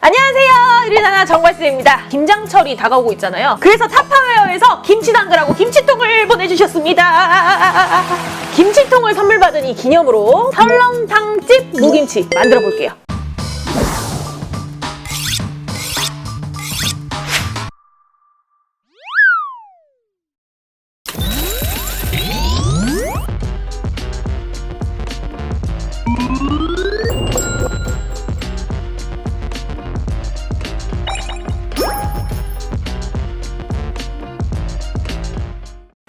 안녕하세요. 유리나나 정발쌤입니다. 김장철이 다가오고 있잖아요. 그래서 타파웨어에서 김치 담그라고 김치통을 보내주셨습니다. 김치통을 선물 받은 이 기념으로 설렁탕집 무김치 만들어 볼게요.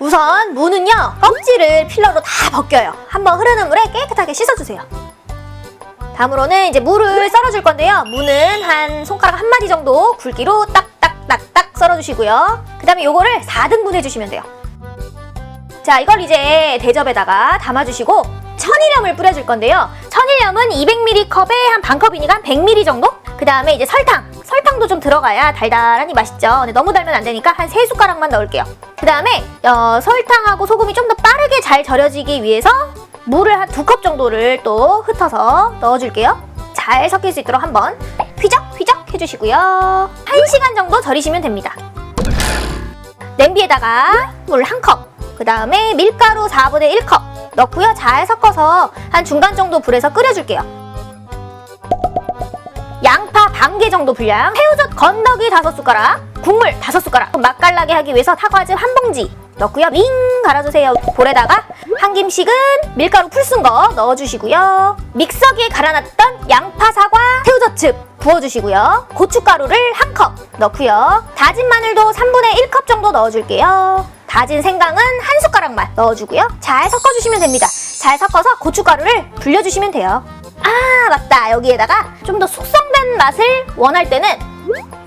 우선 무는요 껍질을 필러로 다 벗겨요. 한번 흐르는 물에 깨끗하게 씻어주세요. 다음으로는 이제 무를 썰어줄 건데요. 무는 한 손가락 한 마디 정도 굵기로 딱딱딱딱 썰어주시고요. 그 다음에 요거를 4등분 해주시면 돼요. 자 이걸 이제 대접에다가 담아주시고 천일염을 뿌려줄 건데요. 천일염은 200ml 컵에 한 반 컵이니까 한 100ml 정도? 그 다음에 이제 설탕. 설탕도 좀 들어가야 달달하니 맛있죠. 근데 너무 달면 안 되니까 한 3숟가락만 넣을게요. 그 다음에 어, 설탕하고 소금이 좀 더 빠르게 잘 절여지기 위해서 물을 한 두 컵 정도를 또 흩어서 넣어줄게요. 잘 섞일 수 있도록 한번 휘적휘적 해주시고요. 1시간 정도 절이시면 됩니다. 냄비에다가 물 한 컵, 그 다음에 밀가루 4분의 1컵 넣고요. 잘 섞어서 한 중간 정도 불에서 끓여줄게요. 양파 반개 정도 분량, 새우젓 건더기 다섯 숟가락, 국물 다섯 숟가락, 맛깔나게 하기 위해서 사과즙 한 봉지 넣고요. 윙 갈아주세요. 볼에다가 한 김씩은 밀가루 풀 쓴 거 넣어주시고요. 믹서기에 갈아놨던 양파, 사과, 새우젓즙 부어주시고요. 고춧가루를 한 컵 넣고요. 다진 마늘도 3분의 1컵 정도 넣어줄게요. 다진 생강은 한 숟가락만 넣어주고요. 잘 섞어주시면 됩니다. 잘 섞어서 고춧가루를 불려주시면 돼요. 아 맞다 여기에다가 좀 더 숙성된 맛을 원할 때는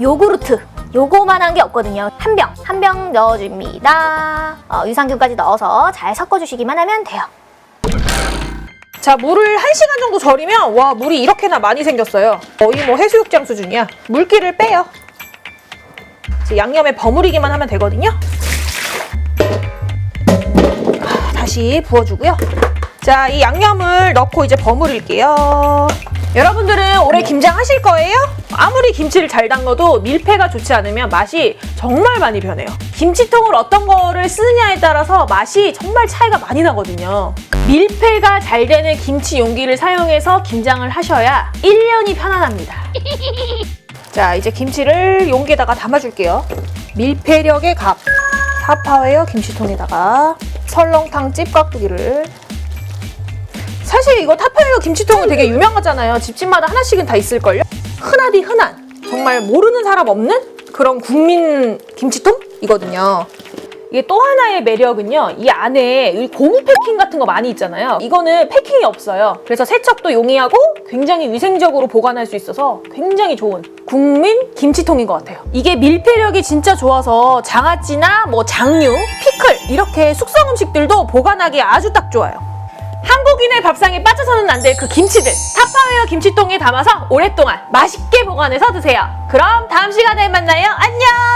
요구르트 요거만한 게 없거든요 한 병 한 병 넣어줍니다 어, 유산균까지 넣어서 잘 섞어주시기만 하면 돼요 자, 물을 1시간 정도 절이면 와, 물이 이렇게나 많이 생겼어요. 거의 뭐 해수욕장 수준이야. 물기를 빼요. 이제 양념에 버무리기만 하면 되거든요. 아, 다시 부어주고요. 자, 이 양념을 넣고 이제 버무릴게요. 여러분들은 올해 김장 하실 거예요? 아무리 김치를 잘 담궈도 밀폐가 좋지 않으면 맛이 정말 많이 변해요. 김치통을 어떤 거를 쓰느냐에 따라서 맛이 정말 차이가 많이 나거든요. 밀폐가 잘 되는 김치 용기를 사용해서 김장을 하셔야 1년이 편안합니다. 자, 이제 김치를 용기에다가 담아줄게요. 밀폐력의 값. 사파웨어 김치통에다가 설렁탕 찝깍두기를 사실 이거 타파웨어 김치통은 되게 유명하잖아요. 집집마다 하나씩은 다 있을걸요? 흔하디 흔한 정말 모르는 사람 없는 그런 국민 김치통이거든요. 이게 또 하나의 매력은요. 이 안에 이 고무 패킹 같은 거 많이 있잖아요. 이거는 패킹이 없어요. 그래서 세척도 용이하고 굉장히 위생적으로 보관할 수 있어서 굉장히 좋은 국민 김치통인 것 같아요. 이게 밀폐력이 진짜 좋아서 장아찌나 뭐 장류, 피클 이렇게 숙성 음식들도 보관하기 아주 딱 좋아요. 한국인의 밥상에 빠져서는 안 될 그 김치들 타파웨어 김치통에 담아서 오랫동안 맛있게 보관해서 드세요. 그럼 다음 시간에 만나요. 안녕!